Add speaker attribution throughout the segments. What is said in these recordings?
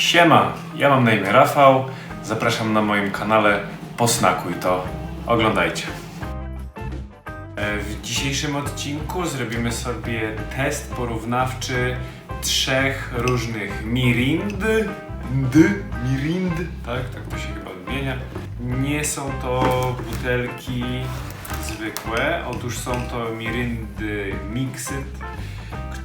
Speaker 1: Siema, ja mam na imię Rafał. Zapraszam na moim kanale Posnakuj to. Oglądajcie. E, W dzisiejszym odcinku zrobimy sobie test porównawczy trzech różnych mirind. D, mirind, tak, tak to się chyba wymienia. Nie są to butelki zwykłe, otóż są to mirindy mixed,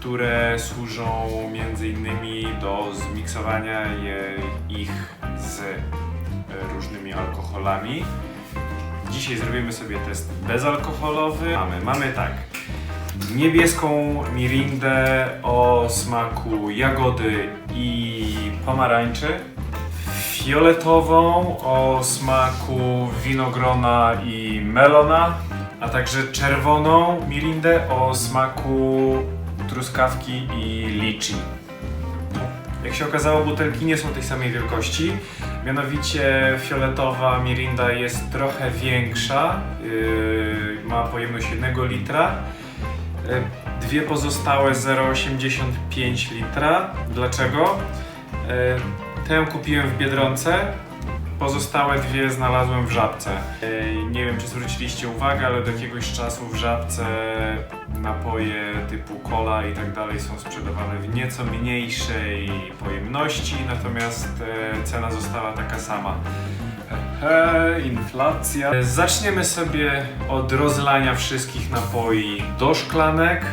Speaker 1: które służą między innymi do zmiksowania je, ich z e, różnymi alkoholami. Dzisiaj zrobimy sobie test bezalkoholowy. Mamy, mamy tak. Niebieską mirindę o smaku jagody i pomarańczy. Fioletową o smaku winogrona i melona. A także czerwoną mirindę o smaku truskawki i liczy. Jak się okazało, butelki nie są tej samej wielkości. Mianowicie fioletowa mirinda jest trochę większa, yy, ma pojemność 1 litra. Yy, Dwie pozostałe 0,85 litra. Dlaczego? Yy, Tę kupiłem w Biedronce, pozostałe dwie znalazłem w Żabce. Yy, Nie wiem, czy zwróciliście uwagę, ale od jakiegoś czasu w Żabce napoje typu cola i tak dalej są sprzedawane w nieco mniejszej pojemności, natomiast e, cena została taka sama. He, inflacja. E, Zaczniemy sobie od rozlania wszystkich napoi do szklanek.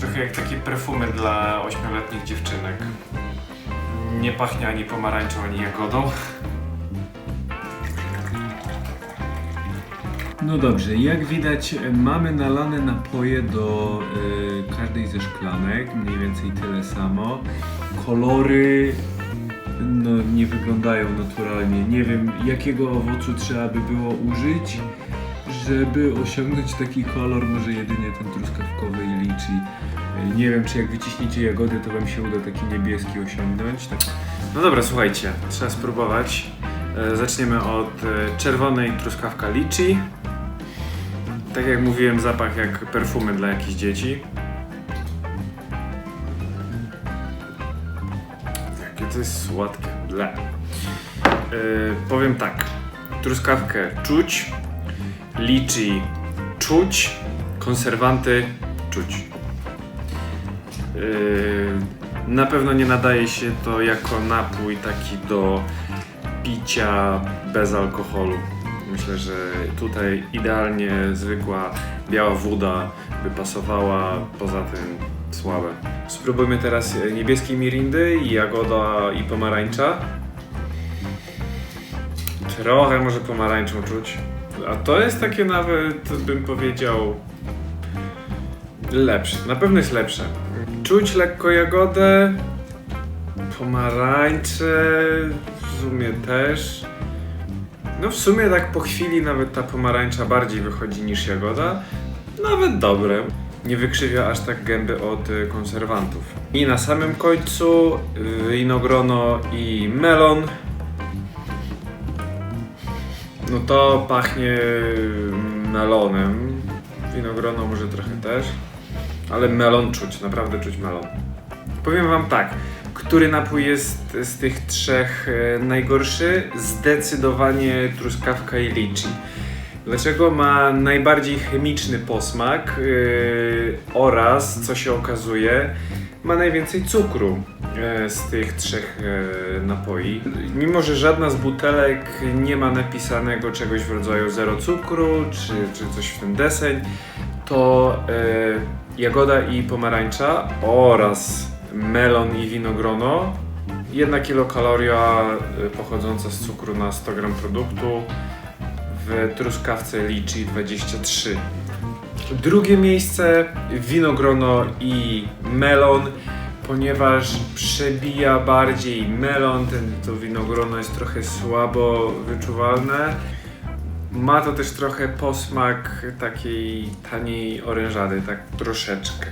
Speaker 1: Trochę jak takie perfumy dla ośmioletnich dziewczynek. Nie pachnie ani pomarańczą, ani jagodą.
Speaker 2: No dobrze, jak widać mamy nalane napoje do e, każdej ze szklanek, mniej więcej tyle samo. Kolory no, nie wyglądają naturalnie. Nie wiem jakiego owocu trzeba by było użyć, żeby osiągnąć taki kolor, może jedynie ten truskawkowy i liczy. Nie wiem czy jak wyciśniecie jagody to wam się uda taki niebieski osiągnąć. Tak.
Speaker 1: No dobra, słuchajcie, trzeba spróbować. E, Zaczniemy od e, czerwonej truskawka liczy. Tak jak mówiłem, zapach jak perfumy dla jakichś dzieci. Jakie to jest słodkie. Ble. E, powiem tak. Truskawkę czuć, liczy czuć, konserwanty czuć. Yy, na pewno nie nadaje się to jako napój taki do picia bez alkoholu. Myślę, że tutaj idealnie zwykła biała woda by pasowała, poza tym słabe. Spróbujmy teraz niebieskiej mirindy, jagoda i pomarańcza. Trochę może pomarańczą czuć. A to jest takie nawet, bym powiedział, lepsze. Na pewno jest lepsze. Czuć lekko jagodę, pomarańcze, w sumie też. No w sumie tak po chwili nawet ta pomarańcza bardziej wychodzi niż jagoda. Nawet dobre. Nie wykrzywia aż tak gęby od y, konserwantów. I na samym końcu y, winogrono i melon. No to pachnie melonem. Winogrono może trochę też. Ale melon czuć, naprawdę czuć melon. Powiem wam tak, który napój jest z tych trzech e, najgorszy? Zdecydowanie truskawka i liczy. Dlaczego ma najbardziej chemiczny posmak yy, oraz, co się okazuje, ma najwięcej cukru e, z tych trzech e, napoi. Mimo, że żadna z butelek nie ma napisanego czegoś w rodzaju zero cukru czy, czy coś w ten deseń, to e, jagoda i pomarańcza oraz melon i winogrono. Jedna kilokaloria e, pochodząca z cukru na 100 gram produktu. W truskawce liczy 23. Drugie miejsce winogrono i melon, ponieważ przebija bardziej melon, ten, to winogrono jest trochę słabo wyczuwalne. Ma to też trochę posmak takiej taniej orężady, tak troszeczkę,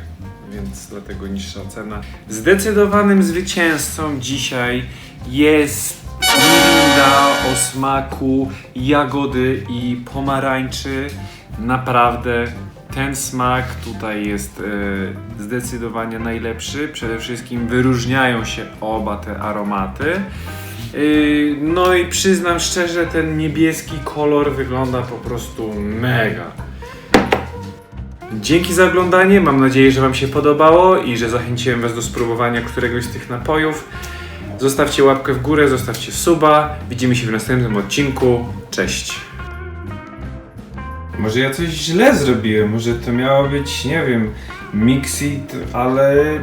Speaker 1: więc dlatego niższa cena. Zdecydowanym zwycięzcą dzisiaj jest Mirinda o smaku jagody i pomarańczy. Naprawdę ten smak tutaj jest e, zdecydowanie najlepszy. Przede wszystkim wyróżniają się oba te aromaty. E, no i przyznam szczerze, ten niebieski kolor wygląda po prostu mega. Dzięki za oglądanie, mam nadzieję, że Wam się podobało i że zachęciłem Was do spróbowania któregoś z tych napojów. Zostawcie łapkę w górę, zostawcie suba. Widzimy się w następnym odcinku. Cześć! Może ja coś źle zrobiłem, może to miało być, nie wiem, mixit, ale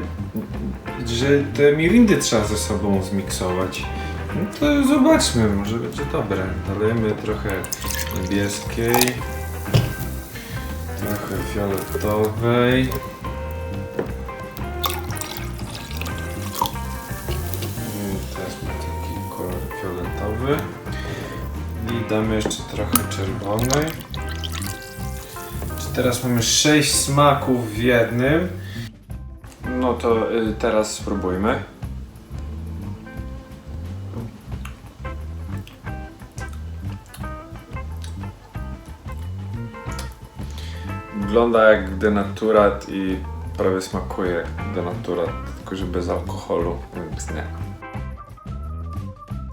Speaker 1: że te mirindy trzeba ze sobą zmiksować. No to zobaczmy, może będzie dobre. Dolejemy trochę niebieskiej, trochę fioletowej. Teraz ma taki kolor fioletowy. I damy jeszcze trochę czerwonej. Teraz mamy 6 smaków w jednym? No to y, teraz spróbujmy. Wygląda jak denaturat i prawie smakuje jak denaturat, tylko że bez alkoholu, więc nie.